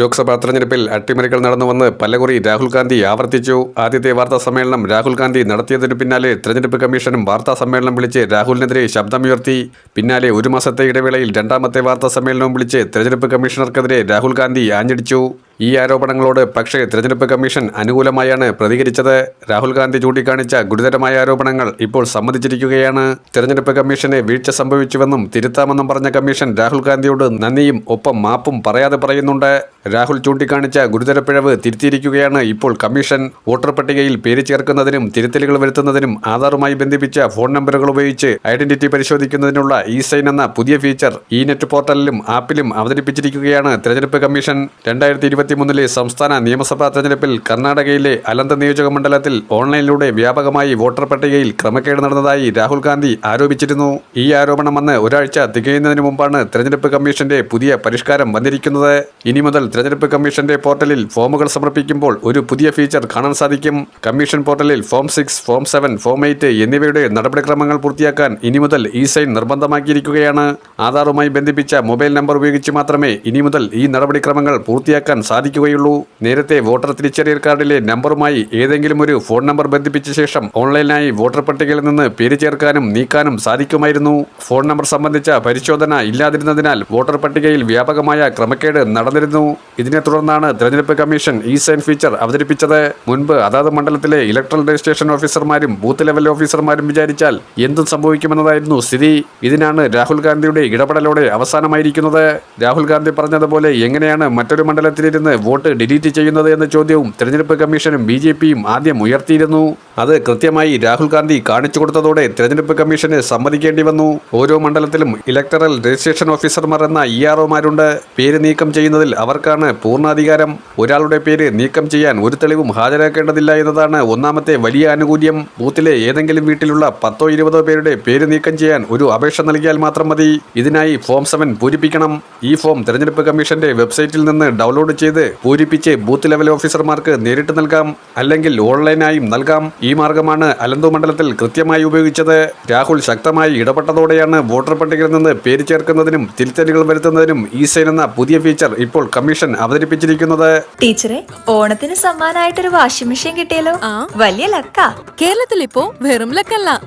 ലോക്സഭാ തെരഞ്ഞെടുപ്പിൽ അട്ടിമറികൾ നടന്നുവന്ന് പലകുറി രാഹുൽ ഗാന്ധി ആവർത്തിച്ചു. ആദ്യത്തെ വാർത്താ സമ്മേളനം രാഹുൽ ഗാന്ധി നടത്തിയതിനു പിന്നാലെ തെരഞ്ഞെടുപ്പ് കമ്മീഷനും വാർത്താ സമ്മേളനം വിളിച്ച് രാഹുലിനെതിരെ ശബ്ദമുയർത്തി. പിന്നാലെ ഒരു മാസത്തെ ഇടവേളയിൽ രണ്ടാമത്തെ വാർത്താ സമ്മേളനവും വിളിച്ച് തെരഞ്ഞെടുപ്പ് കമ്മീഷണർക്കെതിരെ രാഹുൽ ഗാന്ധി ആഞ്ഞടിച്ചു. ഈ ആരോപണങ്ങളോട് പക്ഷേ തിരഞ്ഞെടുപ്പ് കമ്മീഷൻ അനുകൂലമായാണ് പ്രതികരിച്ചത്. രാഹുൽ ഗാന്ധി ചൂണ്ടിക്കാണിച്ച ഗുരുതരമായ ആരോപണങ്ങൾ ഇപ്പോൾ സമ്മതിച്ചിരിക്കുകയാണ്. തിരഞ്ഞെടുപ്പ് കമ്മീഷനെ വീഴ്ച സംഭവിച്ചുവെന്നും തിരുത്താമെന്നും പറഞ്ഞ കമ്മീഷൻ രാഹുൽ ഗാന്ധിയോട് നന്ദിയും ഒപ്പം മാപ്പും പറയാതെ പറയുന്നുണ്ട്. രാഹുൽ ചൂണ്ടിക്കാണിച്ച ഗുരുതര പിഴവ് തിരുത്തിയിരിക്കുകയാണ് ഇപ്പോൾ കമ്മീഷൻ. വോട്ടർ പട്ടികയിൽ പേര് ചേർക്കുന്നതിനും തിരുത്തലുകൾ വരുത്തുന്നതിനും ആധാറുമായി ബന്ധിപ്പിച്ച ഫോൺ നമ്പറുകൾ ഉപയോഗിച്ച് ഐഡന്റിറ്റി പരിശോധിക്കുന്നതിനുള്ള ഇ സൈൻ എന്ന പുതിയ ഫീച്ചർ ഇ നെറ്റ് പോർട്ടലിലും ആപ്പിലും അവതരിപ്പിച്ചിരിക്കുകയാണ് തിരഞ്ഞെടുപ്പ് കമ്മീഷൻ. രണ്ടായിരത്തി ഇരുപത്തിമൂന്നിലെ സംസ്ഥാന നിയമസഭാ തെരഞ്ഞെടുപ്പിൽ കർണാടകയിലെ അലന്ത നിയോജക മണ്ഡലത്തിൽ ഓൺലൈനിലൂടെ വ്യാപകമായി വോട്ടർ പട്ടികയിൽ ക്രമക്കേട് നടന്നതായി രാഹുൽ ഗാന്ധി ആരോപിച്ചിരുന്നു. ഈ ആരോപണം വന്ന് ഒരാഴ്ച തികയുന്നതിന് മുമ്പാണ് തെരഞ്ഞെടുപ്പ് കമ്മീഷന്റെ പുതിയ പരിഷ്കാരം വന്നിരിക്കുന്നത്. ഇനി മുതൽ തെരഞ്ഞെടുപ്പ് കമ്മീഷന്റെ പോർട്ടലിൽ ഫോമുകൾ സമർപ്പിക്കുമ്പോൾ ഒരു പുതിയ ഫീച്ചർ കാണാൻ സാധിക്കും. കമ്മീഷൻ പോർട്ടലിൽ form six form seven form eight എന്നിവയുടെ നടപടിക്രമങ്ങൾ പൂർത്തിയാക്കാൻ ഇനി മുതൽ ഇ സൈൻ നിർബന്ധമാക്കിയിരിക്കുകയാണ്. ആധാറുമായി ബന്ധിപ്പിച്ച മൊബൈൽ നമ്പർ ഉപയോഗിച്ച് മാത്രമേ ഇനി മുതൽ ഈ നടപടിക്രമങ്ങൾ പൂർത്തിയാക്കാൻ സാധിക്കുകയുള്ളൂ. നേരത്തെ വോട്ടർ തിരിച്ചറിയൽ കാർഡിലെ നമ്പറുമായി ഏതെങ്കിലും ഒരു ഫോൺ നമ്പർ ബന്ധിപ്പിച്ച ശേഷം ഓൺലൈനായി വോട്ടർ പട്ടികയിൽ നിന്ന് പേര് ചേർക്കാനും നീക്കാനും സാധിക്കുമായിരുന്നു. ഫോൺ നമ്പർ സംബന്ധിച്ച പരിശോധന ഇല്ലാതിരുന്നതിനാൽ വോട്ടർ പട്ടികയിൽ വ്യാപകമായ ക്രമക്കേട് നടന്നിരുന്നു. ഇതിനെ തുടർന്നാണ് തെരഞ്ഞെടുപ്പ് കമ്മീഷൻ ഇ സൈൻ ഫീച്ചർ അവതരിപ്പിച്ചത്. മുൻപ് അതാത് മണ്ഡലത്തിലെ ഇലക്ട്രൽ രജിസ്ട്രേഷൻ ഓഫീസർമാരും ബൂത്ത് ലെവൽ ഓഫീസർമാരും വിചാരിച്ചാൽ എന്തും സംഭവിക്കുമെന്നതായിരുന്നു സ്ഥിതി. ഇതിനാണ് രാഹുൽ ഗാന്ധിയുടെ ഇടപെടലോടെ അവസാനമായിരിക്കുന്നത്. രാഹുൽ ഗാന്ധി പറഞ്ഞതുപോലെ എങ്ങനെയാണ് മറ്റൊരു മണ്ഡലത്തിലിരുന്ന് വോട്ട് ഡിലീറ്റ് ചെയ്യുന്നത് എന്ന ചോദ്യവും തെരഞ്ഞെടുപ്പ് കമ്മീഷനും ബി ജെ പിയും ആദ്യം ഉയർത്തിയിരുന്നു. അത് കൃത്യമായി രാഹുൽ ഗാന്ധി കാണിച്ചു കൊടുത്തതോടെ തെരഞ്ഞെടുപ്പ് കമ്മീഷന് സമ്മതിക്കേണ്ടി വന്നു. ഓരോ മണ്ഡലത്തിലും ഇലക്ടറൽ രജിസ്ട്രേഷൻ ഓഫീസർമാർ എന്ന ഇ ആർ ഒമാരുണ്ട്. പേര് നീക്കം ചെയ്യുന്നതിൽ അവർക്കാണ് പൂർണാധികാരം. ഒരാളുടെ പേര് നീക്കം ചെയ്യാൻ ഒരു തെളിവും ഹാജരാക്കേണ്ടതില്ല എന്നതാണ് ഒന്നാമത്തെ വലിയ ആനുകൂല്യം. ബൂത്തിലെ ഏതെങ്കിലും വീട്ടിലുള്ള പത്തോ ഇരുപതോ പേരുടെ പേര് നീക്കം ചെയ്യാൻ ഒരു അപേക്ഷ നൽകിയാൽ മാത്രം മതി. ഇതിനായി ഫോം സെവൻ പൂരിപ്പിക്കണം. ഈ ഫോം തെരഞ്ഞെടുപ്പ് കമ്മീഷന്റെ വെബ്സൈറ്റിൽ നിന്ന് ഡൗൺലോഡ് ചെയ്ത് പൂരിപ്പിച്ച് ബൂത്ത് ലെവൽ ഓഫീസർമാർക്ക് നേരിട്ട് നൽകാം അല്ലെങ്കിൽ ഓൺലൈനായും നൽകാം. ഈ മാർഗമാണ് അലന്തു മണ്ഡലത്തിൽ കൃത്യമായി ഉപയോഗിച്ചത്. രാഹുൽ ശക്തമായി ഇടപെട്ടതോടെയാണ് വോട്ടർ പട്ടികയിൽ നിന്ന് പേര് ചേർക്കുന്നതിനും തിരുത്തലുകൾ വരുത്തുന്നതിനും ഈ സൈൻ എന്ന പുതിയ ഫീച്ചർ ഇപ്പോൾ കമ്മീഷൻ അവതരിപ്പിച്ചിരിക്കുന്നത്. ടീച്ചറെ ഓണത്തിന് സമ്മാനമായിട്ടൊരു വാഷിംഗ് മെഷീൻ കിട്ടിയല്ലോ. ആ. വലിയ ലക്ക. കേരളത്തിൽ ഇപ്പോ വെറും ലക്കല്ല.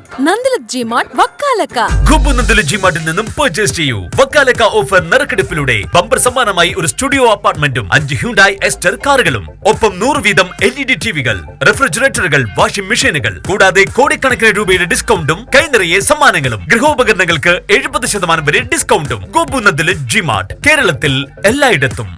ജിമാർട്ടിൽ നിന്നും പർച്ചേസ് ചെയ്യൂ. വക്കാലക്ക ഓഫർ നറുക്കെടുപ്പിലൂടെ. ബമ്പർ സമ്മാനമായി ഒരു സ്റ്റുഡിയോ അപ്പാർട്ട്മെന്റും അഞ്ച് ഹ്യൂണ്ടായി എസ്റ്റർ കാറുകളും. ഒപ്പം നൂറ് വീതം എൽ ഇ ഡി ടിവികൾ റെഫ്രിജറേറ്ററുകൾ വാഷിംഗ് മെഷീനുകൾ കൂടാതെ കോടിക്കണക്കിന് രൂപയുടെ ഡിസ്കൗണ്ടും കൈനിറയെ സമ്മാനങ്ങളും. ഗൃഹോപകരണങ്ങൾക്ക് എഴുപത് ശതമാനം വരെ ഡിസ്കൗണ്ടും കുമ്പുനന്ദിലെ ജിമാർട്ട് കേരളത്തിൽ എല്ലായിടത്തും.